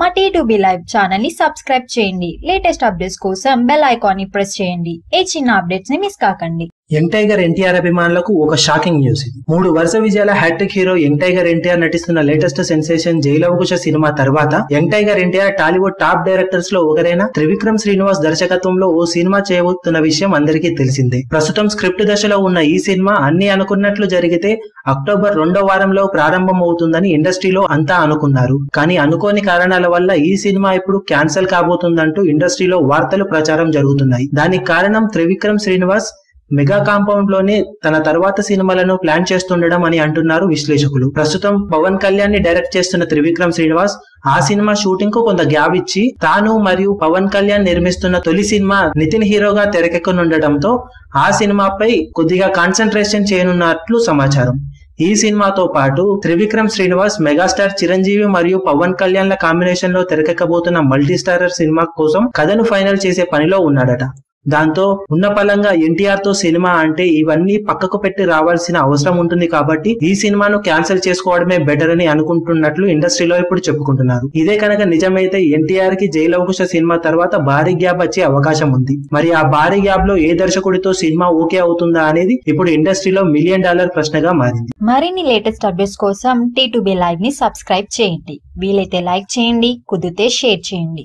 మా T to B live ఛానల్ని subscribe చేయండి. లేటెస్ట్ అప్డేట్స్ కోసం బెల్ ఐకాన్ని ప్రెస్ చేయండి. ఏ చిన్న అప్డేట్స్ని మిస్ కాకండి. యంగ్ టైగర్ ఎన్టీఆర్ అభిమానులకు ఒక షాకింగ్ న్యూస్. ఇది మూడు వరుస విజయాల hat-trick hero young tiger NTR నటిస్తున్న లేటెస్ట్ సెన్సేషన్ జైలవకుశ సినిమా తర్వాత young tiger NTR Tollywood top డైరెక్టర్స్లో ఒకరైన త్రివిక్రమ్ శ్రీనివాస్ దర్శకత్వంలో ఓ సినిమా చేయబోతున్న విషయం అందరికీ తెలిసిందే. ప్రస్తుతం స్క్రిప్ట్ దశలో ఉన్న ఈ సినిమా అన్ని అనుకున్నట్లు జరిగితే అక్టోబర్ రెండో వారంలో ప్రారంభం అవుతుందని ఇండస్ట్రీలో అంతా అనుకున్నారు. కానీ అనుకోని కారణాల వల్ల ఈ సినిమా ఇప్పుడు క్యాన్సిల్ కాబోతుందంటూ ఇండస్ట్రీలో వార్తలు ప్రచారం జరుగుతున్నాయి. దానికి కారణం త్రివిక్రమ్ శ్రీనివాస్ మెగా కాంపౌండ్లోనే తన తర్వాత సినిమాలను ప్లాన్ చేస్తుండడం అని అంటున్నారు విశ్లేషకులు. ప్రస్తుతం పవన్ కళ్యాణ్ని డైరెక్ట్ చేస్తున్న త్రివిక్రమ్ శ్రీనివాస్ ఆ సినిమా షూటింగ్కు కొంత గ్యాప్ ఇచ్చి తాను మరియు పవన్ కళ్యాణ్ నిర్మిస్తున్న తొలి సినిమా నితిన్ హీరోగా తెరకెక్కనుండటంతో ఆ సినిమాపై కొద్దిగా కాన్సన్ట్రేషన్ చేయనున్నట్లు సమాచారం. ఈ సినిమాతో పాటు త్రివిక్రమ్ శ్రీనివాస్ మెగాస్టార్ చిరంజీవి మరియు పవన్ కళ్యాణ్ల కాంబినేషన్లో తెరకెక్కబోతున్న మల్టీ స్టారర్ సినిమా కోసం కథను ఫైనల్ చేసే పనిలో ఉన్నాడట. దాంతో ఉన్న పలంగా ఎన్టీఆర్తో సినిమా అంటే ఇవన్నీ పక్కకు పెట్టి రావాల్సిన అవసరం ఉంటుంది కాబట్టి ఈ సినిమాను క్యాన్సిల్ చేసుకోవడమే బెటర్ అని అనుకుంటున్నట్లు ఇండస్ట్రీలో ఇప్పుడు చెప్పుకుంటున్నారు. ఇదే కనుక నిజమైతే ఎన్టీఆర్కి జైలవకుశ సినిమా తర్వాత భారీ గ్యాప్ వచ్చే అవకాశం ఉంది. మరి ఆ భారీ గ్యాప్లో ఏ దర్శకుడితో సినిమా ఓకే అవుతుందా అనేది ఇప్పుడు ఇండస్ట్రీలో మిలియన్ డాలర్ ప్రశ్నగా మారింది. మరిన్ని లేటెస్ట్ అప్డేట్స్ కోసం టీ టు బి లైవ్ని సబ్స్క్రైబ్ చేయండి. వీలైతే లైక్ చేయండి కుదిరితే షేర్ చేయండి.